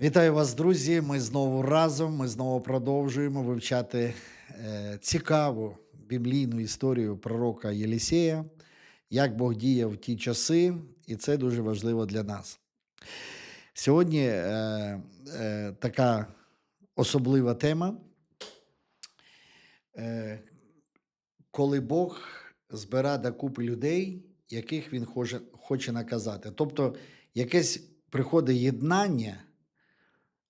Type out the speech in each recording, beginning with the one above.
Вітаю вас, друзі. Ми знову разом. Ми знову продовжуємо вивчати е, цікаву біблійну історію пророка Єлісея, як Бог діяв в ті часи, і це дуже важливо для нас. Сьогодні е, е, така особлива тема, е, коли Бог збирає докупи людей, яких він хоче, хоче наказати. Тобто якесь приходить єднання.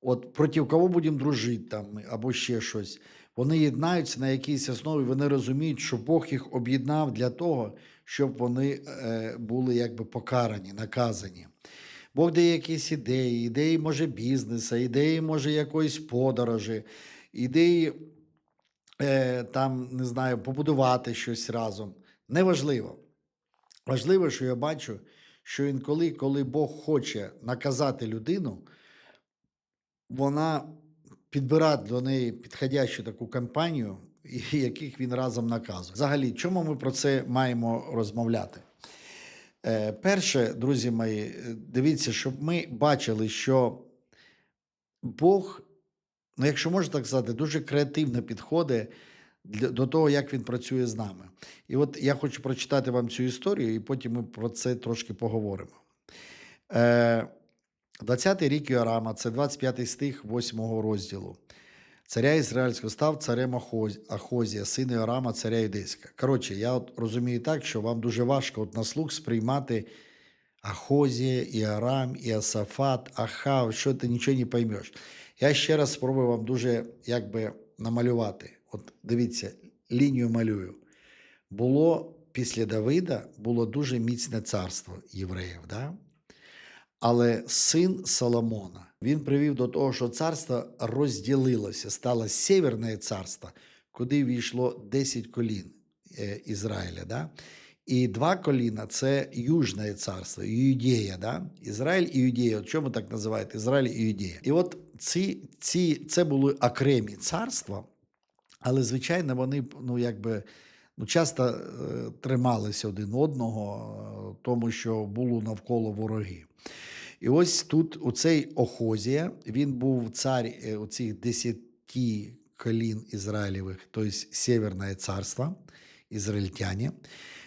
От проти кого будемо дружити там або ще щось. Вони єднаються на якійсь основі, вони розуміють, що Бог їх об'єднав для того, щоб вони е, були якби покарані, наказані. Бог дає якісь ідеї, ідеї може бізнесу, ідеї може якоїсь подорожі, ідеї е, там, не знаю, побудувати щось разом. Неважливо. Важливо, що я бачу, що інколи, коли Бог хоче наказати людину, вона підбирає до неї підходящу таку компанію, і яких він разом наказує. Взагалі, чому ми про це маємо розмовляти? Е, перше, друзі мої, е, дивіться, щоб ми бачили, що Бог, ну якщо можна так сказати, дуже креативно підходить до того, як він працює з нами. І от я хочу прочитати вам цю історію, і потім ми про це трошки поговоримо. Е, 20-й рік Йорама, це 25 стих 8 розділу. Царя Ізраїльського став царем Ахозія, син Йорама, царя Юдейська. Коротше, я от розумію так, що вам дуже важко от на слух сприймати Ахозія, Іорам, Іосафат, Ахав, що ти нічого не поймеш. Я ще раз спробую вам дуже якби намалювати. От дивіться, лінію малюю. Було після Давида було дуже міцне царство євреїв. Да? Але син Соломона він привів до того, що царство розділилося, стало Сєвєрне царство, куди війшло 10 колін е, Ізраїля. Да? І два коліна це Южне царство, Юдея. Да? Ізраїль і Юдея. От чому так називають? Ізраїль і Юдея. І от ці, ці, це були окремі царства, але, звичайно, вони ну, якби, ну, часто е, трималися один одного, е, тому що було навколо вороги. І ось тут у цей Охозія, він був цар е, у цих десяти колін Ізраїлевих, тобто Северне царство, ізраїльтяні.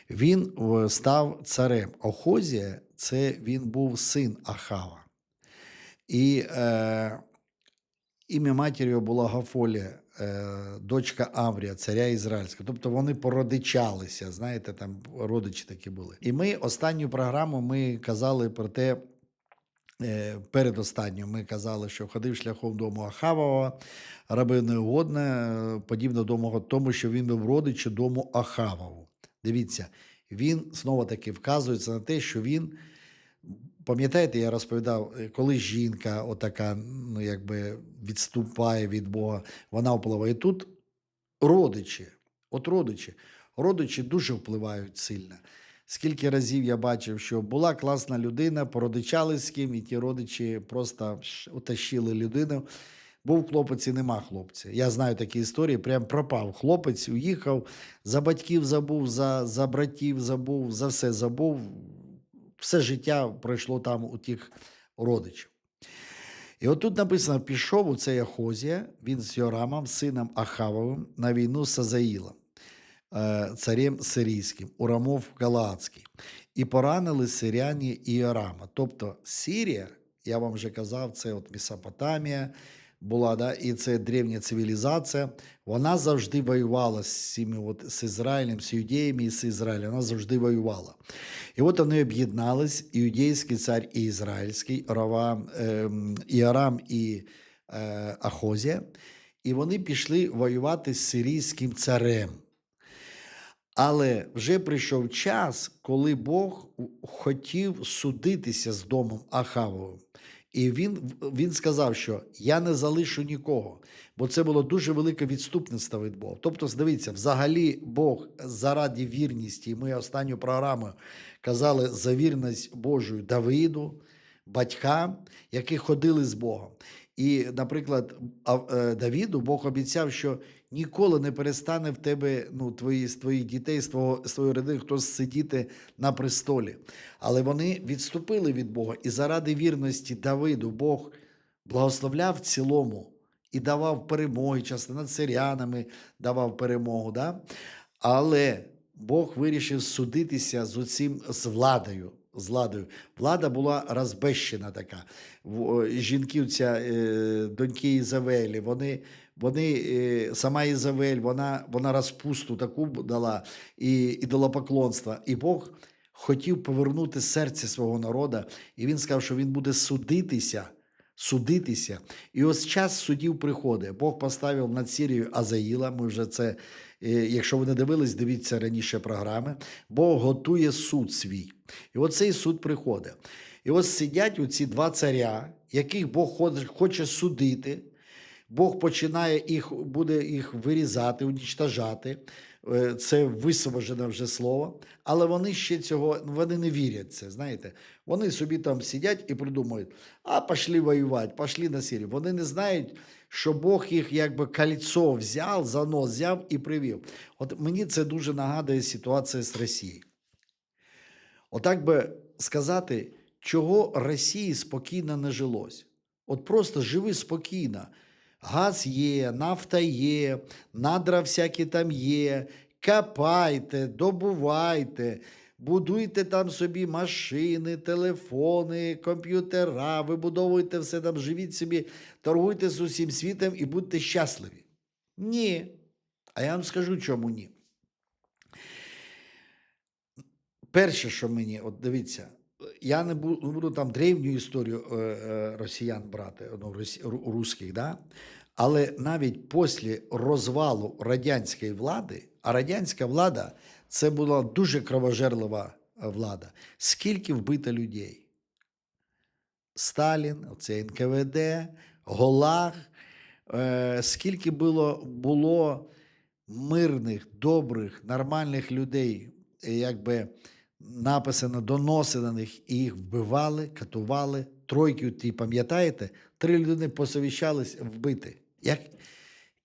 Він е, став царем. Охозія це він був син Ахава. І е, ім'я матері його була Гафолія, е, дочка Аврія, царя Ізраїльського. Тобто вони породичалися, знаєте, там родичі такі були. І ми останню програму ми казали про те, передостанню ми казали, що ходив шляхом дому Ахавова, робив неугодне, е, подібно дому тому, що він був родичі дому Ахавову. Дивіться, він знову таки вказується на те, що він. Пам'ятаєте, я розповідав, е, коли жінка отака, ну якби відступає від Бога, вона впливає. Тут родичі, от родичі, родичі дуже впливають сильно. Скільки разів я бачив, що була класна людина, породичали з ким, і ті родичі просто утащили людину. Був хлопець і нема хлопця. Я знаю такі історії, прям пропав хлопець, уїхав, за батьків забув, за, за братів забув, за все забув. Все життя пройшло там у тих родичів. І от тут написано: пішов у цей Ахозія, він з Йорамом, сином Ахавовим, на війну з Сазаїлом, царем сирійським, у Рамов Галаадський. І поранили сиряні і Йорама. Тобто Сирія, я вам вже казав, це от Месопотамія була, да, і це древня цивілізація. Вона завжди воювала з, цими от, з Ізраїлем, з юдеями і з Ізраїлем. Вона завжди воювала. І от вони об'єднались, іудейський цар і ізраїльський, Равам, ем, Іарам і е, Ахозія, і вони пішли воювати з сирійським царем. Але вже прийшов час, коли Бог хотів судитися з домом Ахавовим. І він, він сказав, що я не залишу нікого, бо це було дуже велике відступництво від Бога. Тобто, дивіться, взагалі Бог заради вірності, і ми останню програму казали за вірність Божою Давиду, батькам, які ходили з Богом. І, наприклад, е, Давіду Бог обіцяв, що ніколи не перестане в тебе, ну, твої, твоїх дітей, з твого з твоєї родини хтось сидіти на престолі. Але вони відступили від Бога. І заради вірності Давиду Бог благословляв в цілому і давав перемоги, часто над сирянами давав перемогу. Да? Але Бог вирішив судитися з оцим з владою. З владою. Влада була розбещена така. Жінки, ця, е, доньки Ізавелі, вони, вони е, сама Ізавель, вона, вона розпусту таку дала і ідолопоклонство. І Бог хотів повернути серце свого народу, і він сказав, що він буде судитися. Судитися. І ось час судів приходить. Бог поставив над Сірією Азаїла. Ми вже це, е, якщо ви не дивились, дивіться раніше програми. Бог готує суд свій. І оцей суд приходить. І ось сидять оці два царя, яких Бог хоче судити. Бог починає їх, буде їх вирізати, унічтажати. Е, Це висвобожене вже слово, але вони ще цього вони не вірять це. Знаєте, вони собі там сидять і придумують: а пішли воювати, пішли на Сирію. Вони не знають, що Бог їх якби кольцо взяв, за нос взяв і привів. От мені це дуже нагадує ситуація з Росією. Отак би сказати, чого Росії спокійно не жилось. От просто живи спокійно. Газ є, нафта є, надра всякі там є. Копайте, добувайте, будуйте там собі машини, телефони, комп'ютера, вибудовуйте все там, живіть собі, торгуйте з усім світом і будьте щасливі. Ні. А я вам скажу, чому ні. Перше, що мені, от дивіться, я не буду, буду там древню історію е, е, росіян брати, ну, русських, да? але навіть після розвалу радянської влади, а радянська влада це була дуже кровожерлива е, влада. Скільки вбито людей? Сталін, оце НКВД, Голаг, е, скільки було, було мирних, добрих, нормальних людей, якби написано, доноси на них, і їх вбивали, катували. Тройки, ті, пам'ятаєте, три людини посовіщались вбити. Як,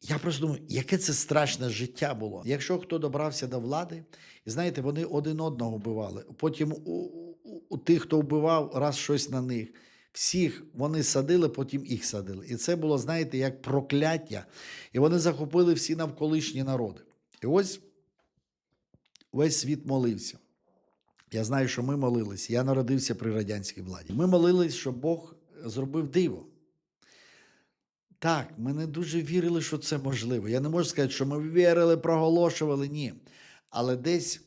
я просто думаю, яке це страшне життя було. Якщо хто добрався до влади, і знаєте, вони один одного вбивали. Потім у, у, у тих, хто вбивав, раз щось на них. Всіх вони садили, потім їх садили. І це було, знаєте, як прокляття. І вони захопили всі навколишні народи. І ось весь світ молився. Я знаю, що ми молились. Я народився при радянській владі. Ми молились, щоб Бог зробив диво. Так, ми не дуже вірили, що це можливо. Я не можу сказати, що ми вірили, проголошували, ні. Але десь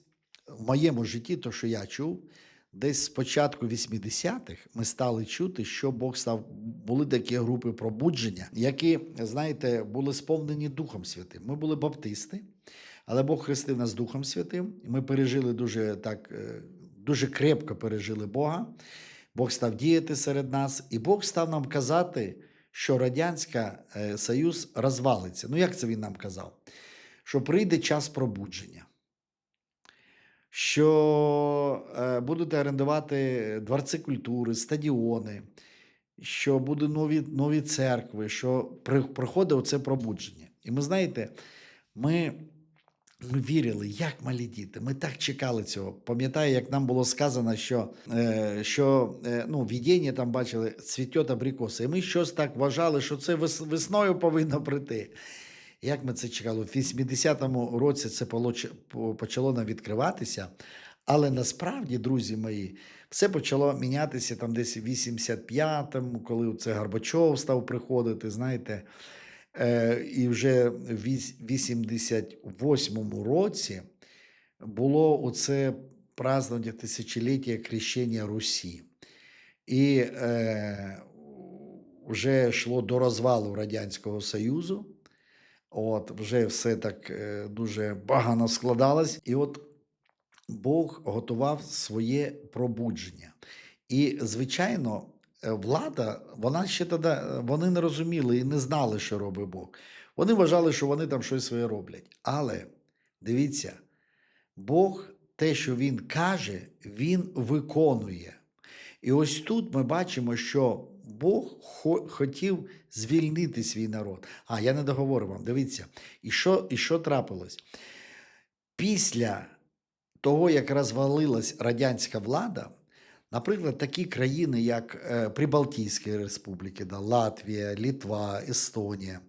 в моєму житті, то, що я чув, десь з початку 80-х ми стали чути, що Бог став. Були такі групи пробудження, які, знаєте, були сповнені Духом Святим. Ми були баптисти, але Бог хрестив нас Духом Святим. Ми пережили дуже так, е, дуже крепко пережили Бога. Бог став діяти серед нас, і Бог став нам казати, що Радянська е, Союз розвалиться. Ну, як це він нам казав? Що прийде час пробудження, що е, будуть орендувати дворці культури, стадіони, що будуть нові, нові церкви, що при, приходить оце пробудження. І ми знаєте, ми. Ми вірили, як малі діти. Ми так чекали цього. Пам'ятаю, як нам було сказано, що, е, що е, ну, відіння там бачили, цвітет абрикоси. І ми щось так вважали, що це вес- весною повинно прийти. Як ми це чекали? В 80-му році це почало нам відкриватися. Але насправді, друзі мої, все почало мінятися там десь в 85-му, коли це Горбачов став приходити, знаєте. Е, і вже в віс- 88-му році було оце празднування тисячоліття крещення Русі. І е, вже йшло до розвалу Радянського Союзу. От, вже все так е, дуже багано складалось. І от Бог готував своє пробудження. І, звичайно, влада, вона ще тоді, вони не розуміли і не знали, що робить Бог. Вони вважали, що вони там щось своє роблять. Але дивіться, Бог те, що Він каже, Він виконує. І ось тут ми бачимо, що Бог хотів звільнити свій народ. А я не договорив вам. Дивіться, і що, і що трапилось? Після того, як розвалилась радянська влада, Наприклад, такі країни, як е, Прибалтійські республіки, да, Латвія, Літва, Естонія,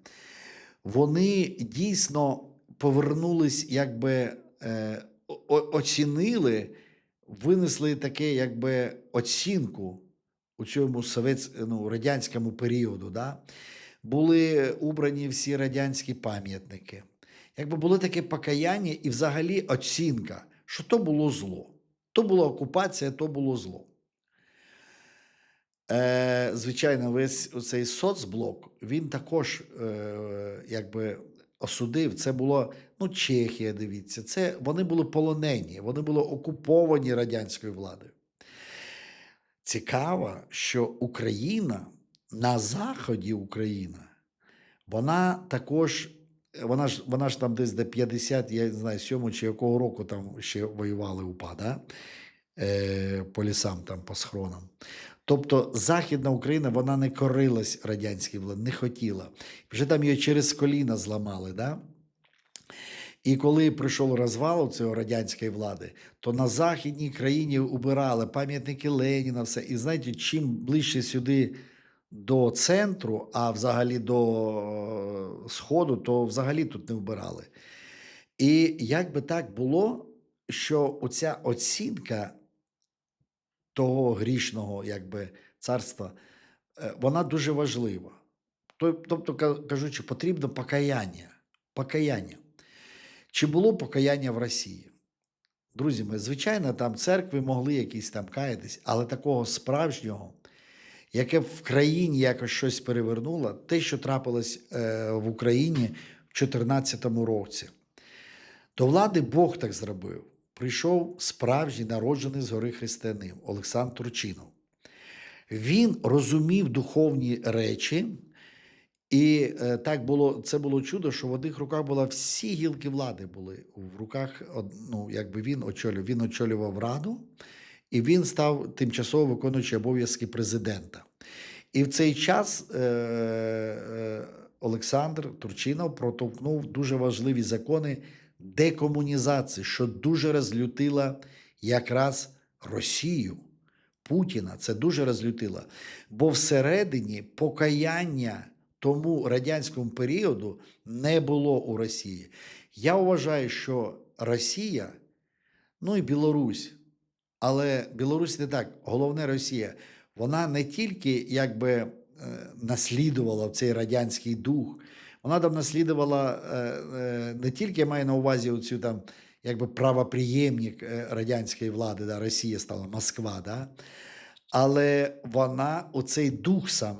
вони дійсно повернулись, якби е, оцінили, винесли таке, якби оцінку у цьому ну, радянському періоду. Да? Були убрані всі радянські пам'ятники. Якби було таке покаяння і взагалі оцінка, що то було зло. То була окупація, то було зло. Е, звичайно, весь цей соцблок він також е, якби осудив. Це було ну, Чехія, дивіться, це вони були полонені, вони були окуповані радянською владою. Цікаво, що Україна на заході Україна, вона також, вона ж, вона ж там десь до 50, я не знаю, 7 чи якого року там ще воювали УПА, да? Е, по лісам, там, по схронам. Тобто Західна Україна вона не корилась радянській владі, не хотіла. Вже там її через коліна зламали. Да? І коли прийшов розвал цього радянської влади, то на західній країні убирали пам'ятники Леніна, все. І знаєте, чим ближче сюди до центру, а взагалі до е, сходу, то взагалі тут не вбирали. І як би так було, що оця оцінка того грішного якби, царства, е, вона дуже важлива. Тобто, кажучи, потрібно покаяння. покаяння. Чи було покаяння в Росії? Друзі, ми, звичайно, там церкви могли якісь там каятись, але такого справжнього, яке в країні якось щось перевернуло, те, що трапилось е, в Україні в 2014 році. До влади Бог так зробив. Прийшов справжній народжений згори християнин Олександр Турчинов. Він розумів духовні речі, і е, так було, це було чудо, що в одних руках була всі гілки влади були. В руках, ну, якби він очолював, він очолював раду, і він став тимчасово виконуючий обов'язки президента. І в цей час е, е, Олександр Турчинов протовкнув дуже важливі закони декомунізації, що дуже розлютила якраз Росію. Путіна це дуже розлютило. Бо всередині покаяння тому радянському періоду не було у Росії. Я вважаю, що Росія, ну і Білорусь, але Білорусь не так, головне Росія, вона не тільки якби е, наслідувала цей радянський дух, вона там наслідувала е, е, не тільки я маю на увазі оцю там якби правоприємник е, радянської влади, да, Росія стала Москва, да, але вона оцей дух сам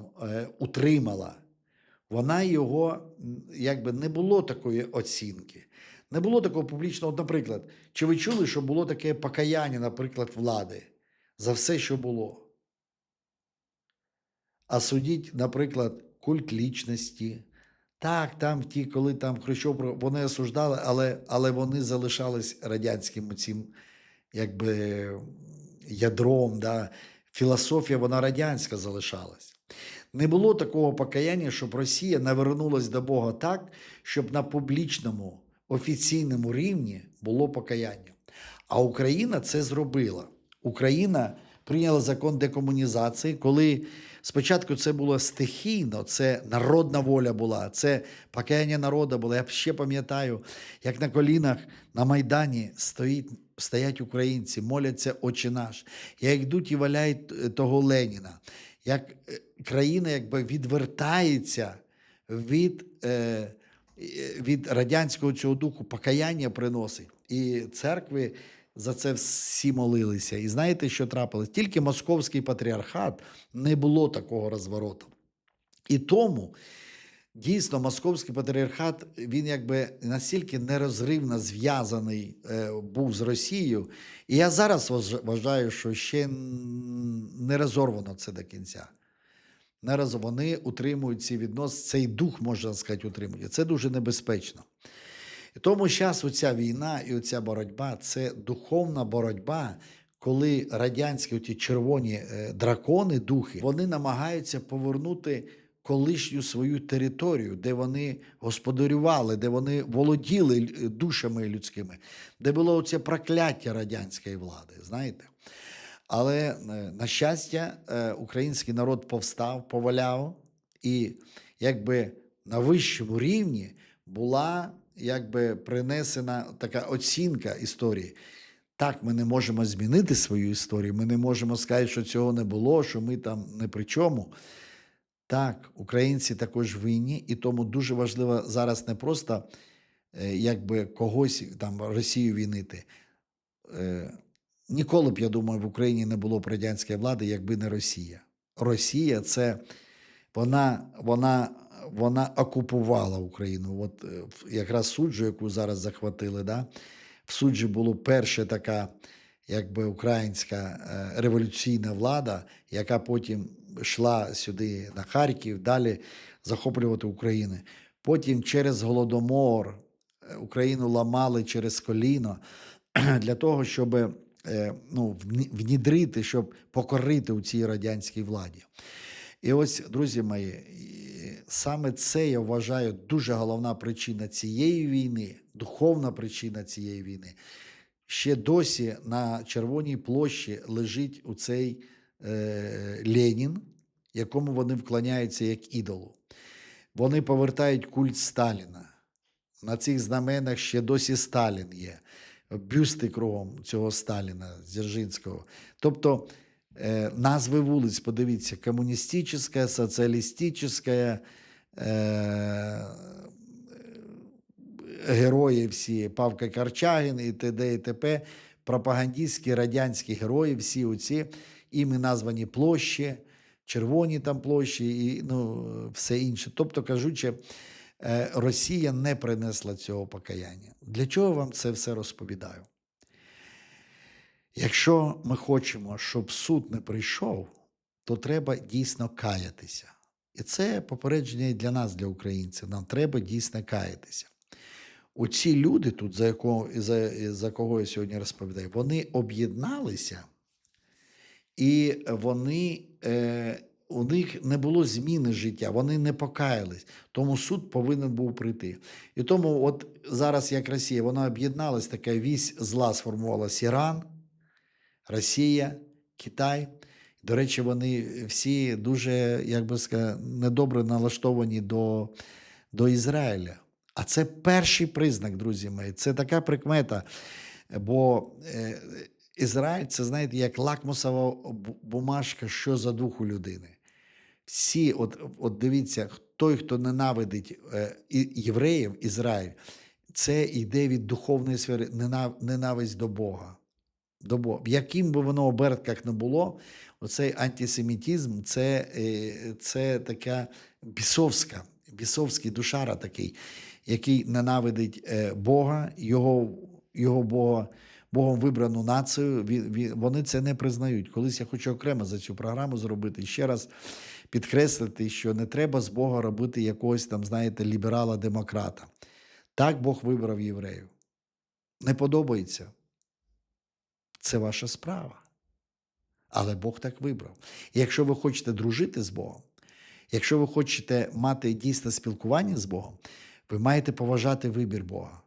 утримала. Вона його якби не було такої оцінки. Не було такого публічного. Наприклад, чи ви чули, що було таке покаяння, наприклад, влади за все, що було? А судіть, наприклад, культ лічності. Так, там ті, коли там Хрущов, вони осуждали, але, але вони залишались радянським цим якби ядром. Да? Філософія, вона радянська залишалась. Не було такого покаяння, щоб Росія навернулась до Бога так, щоб на публічному офіційному рівні було покаяння. А Україна це зробила. Україна прийняла закон декомунізації, коли спочатку це було стихійно, це народна воля була, це покаяння народу було. Я ще пам'ятаю, як на колінах на Майдані стоїть, стоять українці, моляться «Отче наш», як йдуть і валяють того Леніна, як е, країна якби відвертається від. Е, е, від радянського цього духу покаяння приносить. І церкви за це всі молилися. І знаєте, що трапилось? Тільки московський патріархат не було такого розвороту. І тому дійсно московський патріархат він якби настільки нерозривно зв'язаний е, був з Росією. І я зараз вважаю, що ще не розорвано це до кінця. Не раз вони утримують ці відносини, цей дух, можна сказати, утримують. Це дуже небезпечно. І тому зараз оця війна і оця боротьба це духовна боротьба, коли радянські ті червоні е, дракони, духи, вони намагаються повернути колишню свою територію, де вони господарювали, де вони володіли душами людськими, де було оце прокляття радянської влади. Знаєте? Але, е, на щастя, е, український народ повстав, поваляв, і якби на вищому рівні була якби принесена така оцінка історії. Так, ми не можемо змінити свою історію, ми не можемо сказати, що цього не було, що ми там не при чому. Так, українці також винні, і тому дуже важливо зараз не просто е, якби когось там Росію вінити. Е, Ніколи б, я думаю, в Україні не було б радянської влади, якби не Росія. Росія це вона, вона, вона окупувала Україну. От е, якраз суджу, яку зараз захватили, да? в суджі була перша така, якби українська е, революційна влада, яка потім йшла сюди на Харків, далі захоплювати Україну. Потім через Голодомор е, Україну ламали через коліно для того, щоб ну, внідрити, щоб покорити у цій радянській владі. І ось, друзі мої, саме це я вважаю дуже головна причина цієї війни, духовна причина цієї війни. Ще досі на Червоній площі лежить у цей е, Ленін, якому вони вклоняються як ідолу. Вони повертають культ Сталіна. На цих знаменах ще досі Сталін є. Бюсти кругом цього Сталіна Дзержинського. Тобто назви вулиць, подивіться, комуністична, соціалістична, е, герої всі, Павка Карчагін і т.д. і т.п., пропагандистські радянські герої, всі оці, іми названі площі, червоні там площі і ну, все інше. Тобто, кажучи, е, Росія не принесла цього покаяння. Для чого вам це все розповідаю? Якщо ми хочемо, щоб суд не прийшов, то треба дійсно каятися. І це попередження і для нас, для українців. Нам треба дійсно каятися. Оці люди тут, за, якого, за, за кого я сьогодні розповідаю, вони об'єдналися, і вони, е, у них не було зміни життя, вони не покаялись. Тому суд повинен був прийти. І тому, от зараз, як Росія, вона об'єдналась, така вісь зла сформувалась Іран, Росія, Китай. До речі, вони всі дуже, як би сказати, недобре налаштовані до, до Ізраїля. А це перший признак, друзі мої. Це така прикмета. Бо е, Ізраїль це, знаєте, як лакмусова бумажка, що за духу людини. Всі, от, от дивіться, той, хто ненавидить е, євреїв, Ізраїль, це йде від духовної сфери ненав- ненависть до Бога. До Бога. В яким би воно обертках не було, оцей антисемітизм це, е, це така бісовська, бісовський душара такий, який ненавидить е, Бога, його, його Бога, Богом вибрану націю. Вони це не признають. Колись я хочу окремо за цю програму зробити. Ще раз підкреслити, що не треба з Бога робити якогось там, знаєте, ліберала-демократа. Так Бог вибрав євреїв. Не подобається. Це ваша справа. Але Бог так вибрав. І якщо ви хочете дружити з Богом, якщо ви хочете мати дійсне спілкування з Богом, ви маєте поважати вибір Бога.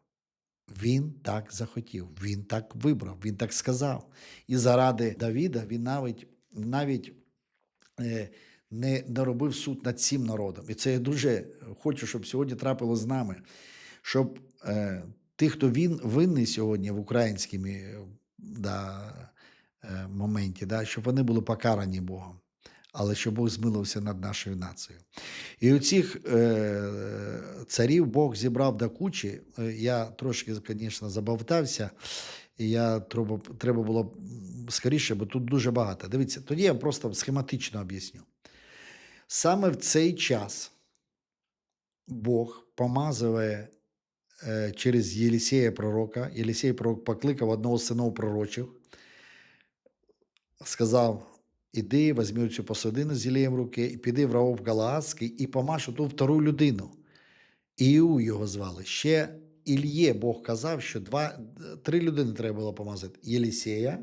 Він так захотів, він так вибрав, він так сказав. І заради Давіда він навіть, навіть е, не, робив суд над цим народом. І це я дуже хочу, щоб сьогодні трапило з нами, щоб е, ті, хто він винний сьогодні в українському е, да, е, моменті, да, щоб вони були покарані Богом, але щоб Бог змилився над нашою нацією. І у цих е, царів Бог зібрав до кучі. Е, Я трошки, звісно, забавтався, і я треба, треба було скоріше, бо тут дуже багато. Дивіться, тоді я просто схематично об'ясню. Саме в цей час Бог помазує через Єлісея пророка. Єлісей пророк покликав одного з синов пророчих, сказав: Іди, візьми цю посудину з Ілієм в руки, і піди в Раов Галаадський і помаш ту втору людину. Іу його звали. Ще Ільє Бог казав, що два, три людини треба було помазати: Єлісея,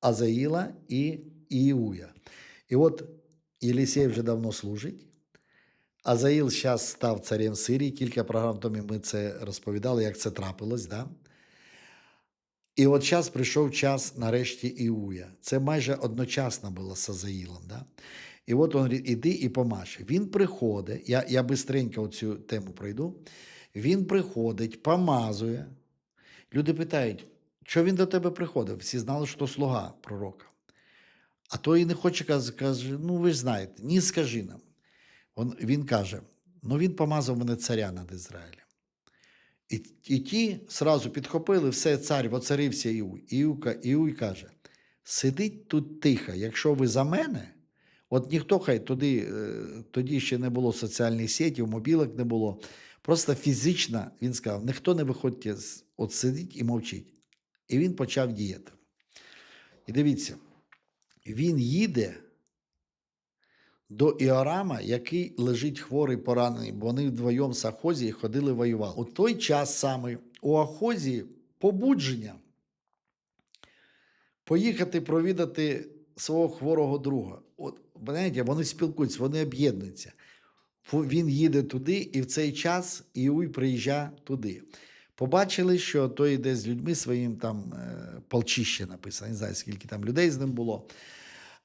Азаїла і Іуя. І от Єлісей вже давно служить. Азаїл зараз став царем Сирії. Кілька програм тому ми це розповідали, як це трапилось. Да? І от час прийшов час нарешті Іуя. Це майже одночасно було з Азаїлом. Да? І от він іди і помаши. Він приходить, я, я бистренько цю тему пройду. Він приходить, помазує. Люди питають, що він до тебе приходив? Всі знали, що слуга пророка. А той не хоче каже, ну ви ж знаєте, ні, скажи нам. Він каже: ну він помазав мене царя над Ізраїлем. І, і ті сразу підхопили, все, цар, воцарився Іуй. Іука, Іуй каже: сидіть тут тихо, якщо ви за мене, от ніхто хай туди, е, тоді ще не було соціальних сетів, мобілок не було. Просто фізично він сказав: ніхто не виходьте, от сидіть і мовчіть. І він почав діяти. І дивіться, він їде до Іорама, який лежить хворий поранений, бо вони вдвоєм з Ахозії ходили воювати. У той час саме у Ахозії побудження поїхати провідати свого хворого друга. От, знаєте, вони спілкуються, вони об'єднуються. Він їде туди, і в цей час Іуй приїжджає туди. Побачили, що той йде з людьми своїм там е, полчище написано, не знаю, скільки там людей з ним було.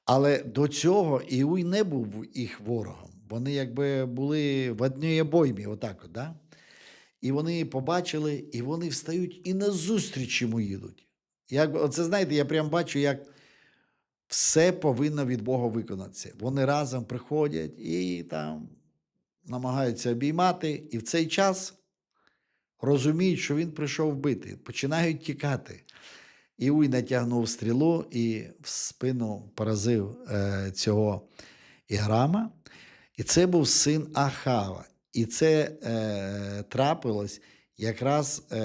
Але до цього Іуй не був їх ворогом. Вони якби були в одній обоймі, отак да? І вони побачили, і вони встають і назустріч йому їдуть. Як, оце знаєте, я прям бачу, як все повинно від Бога виконатися. Вони разом приходять і там намагаються обіймати, і в цей час розуміють, що він прийшов вбити, починають тікати. Іуй натягнув стрілу і в спину поразив е, цього Іграма. І це був син Ахава. І це е, трапилось якраз е,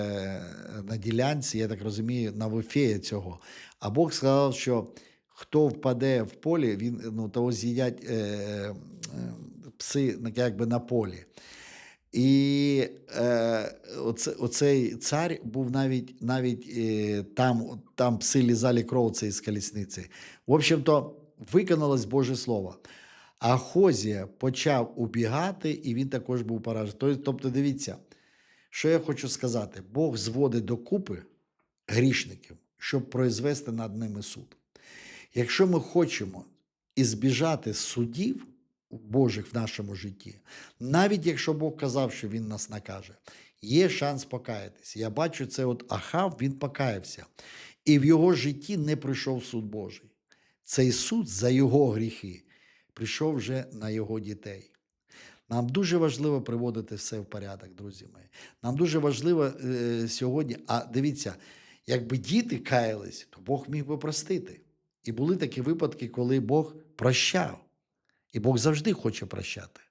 на ділянці, я так розумію, на Вифея цього. А Бог сказав, що хто впаде в полі, він ну, того з'їдять е, е, пси якби на полі. І е, оце, оцей цар був навіть, навіть е, там, там пси лізали кров цей з. В общем-то, виконалось Боже Слово. Ахозія почав убігати, і він також був поражений. Тобто, дивіться, що я хочу сказати: Бог зводить докупи грішників, щоб произвести над ними суд. Якщо ми хочемо ізбіжати судів Божих в нашому житті, навіть якщо Бог казав, що Він нас накаже, є шанс покаятися. Я бачу це, от Ахав, він покаявся, і в його житті не прийшов суд Божий. Цей суд за його гріхи прийшов вже на його дітей. Нам дуже важливо приводити все в порядок, друзі мої. Нам дуже важливо е, сьогодні. А дивіться, якби діти каялись, то Бог міг би простити. І були такі випадки, коли Бог прощав. І Бог завжди хоче прощати.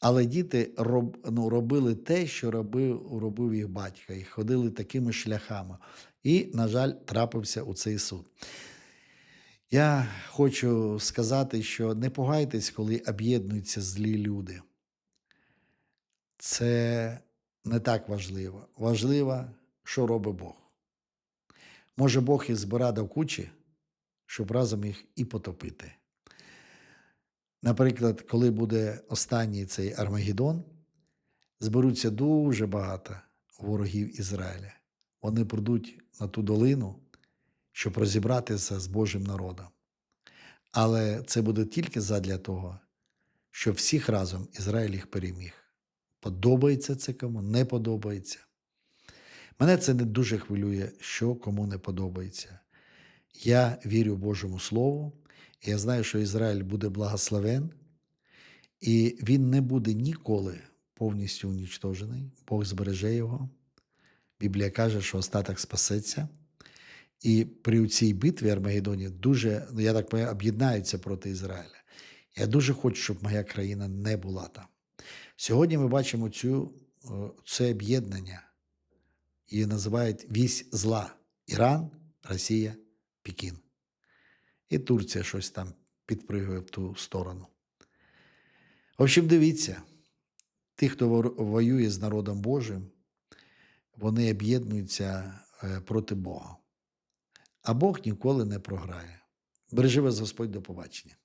Але діти роб, ну, робили те, що робив, робив їх батько, і ходили такими шляхами. І, на жаль, трапився у цей суд. Я хочу сказати, що не пугайтесь, коли об'єднуються злі люди. Це не так важливо. Важливо, що робить Бог. Може, Бог і збира до кучі, щоб разом їх і потопити. Наприклад, коли буде останній цей Армагеддон, зберуться дуже багато ворогів Ізраїля. Вони прийдуть на ту долину, щоб розібратися з Божим народом. Але це буде тільки задля того, щоб всіх разом Ізраїль їх переміг. Подобається це кому, не подобається. Мене це не дуже хвилює, що кому не подобається. Я вірю Божому Слову, я знаю, що Ізраїль буде благословен, і він не буде ніколи повністю унічтожений. Бог збереже його. Біблія каже, що остаток спасеться. І при цій битві Армагеддоні дуже, ну, я так розумію, об'єднаються проти Ізраїля. Я дуже хочу, щоб моя країна не була там. Сьогодні ми бачимо цю, це об'єднання. Її називають вісь зла. Іран, Росія, Пекін. І Турція щось там підпригує в ту сторону. В общем, дивіться, ті, хто воює з народом Божим, вони об'єднуються е, проти Бога. А Бог ніколи не програє. Бережи вас Господь до побачення.